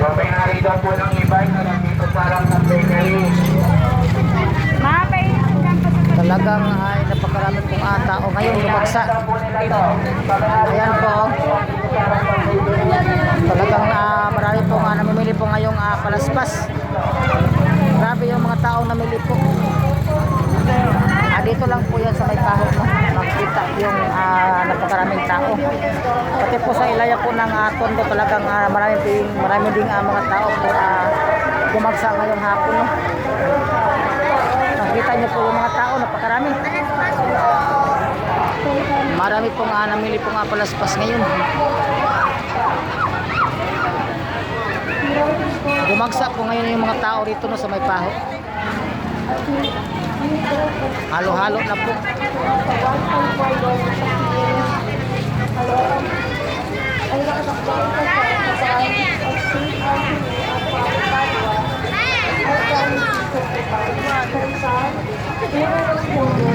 So, may narito po ng e-bike na nandito harap ng bakery. Talagang ay napakarami pong ah, tao ngayon lumagsa. Ayan po. Talagang ah, marami po nga namimili po ngayong ah, palaspas. Grabe yung mga taong namili po. Ah, dito lang po yan sa may kaho no? Yung ah, napakaraming tao. Pati po sa ilaya po ng ah, tondo talagang ah, marami ding marami ding ah, mga tao po ah, gumagsa ngayong hapon. No? Nakita niyo po yung mga tao, napakarami. Marami po nga namili po nga palaspas ngayon. Bumagsak po ngayon yung mga tao rito no, sa may paho. Halo-halo na po.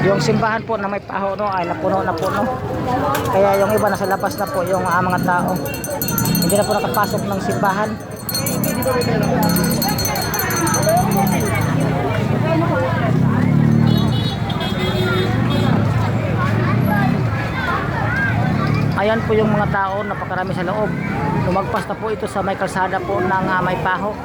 Yung simbahan po na may paho no, ay napuno na po no. Kaya yung iba nasa labas na po yung ah, mga tao. Hindi na po nakapasok ng simbahan. Ayan po yung mga tao, napakarami sa loob. Lumagpas na po ito sa may kalsada po ng ah, may paho.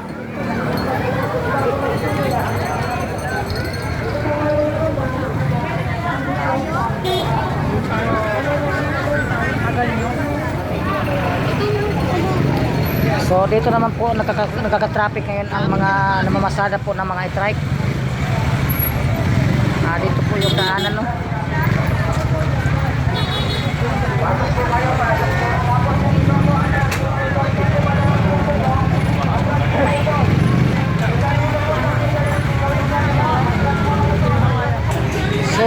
So dito naman po nakaka, nakaka-traffic ngayon ang mga namamasada po ng mga e-trike. Ah, dito po yung daanan no.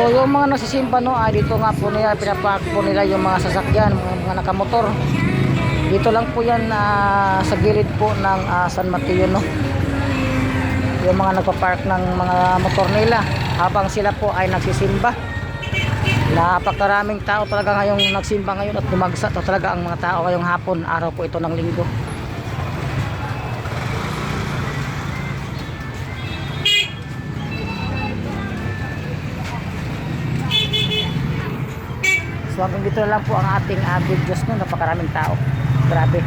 Yung mga nagsisimba no, ay dito nga po nila pinapark po nila yung mga sasakyan, mga, mga nakamotor. Dito lang po yan ah, sa gilid po ng ah, San Mateo no. Yung mga nagpa-park ng mga motor nila habang sila po ay nagsisimba. Napakaraming tao talaga ngayong nagsimba ngayon at dumagsa to talaga ang mga tao ngayong hapon, araw po ito ng linggo. So hanggang dito lang po ang ating uh, videos no, napakaraming tao. Grabe.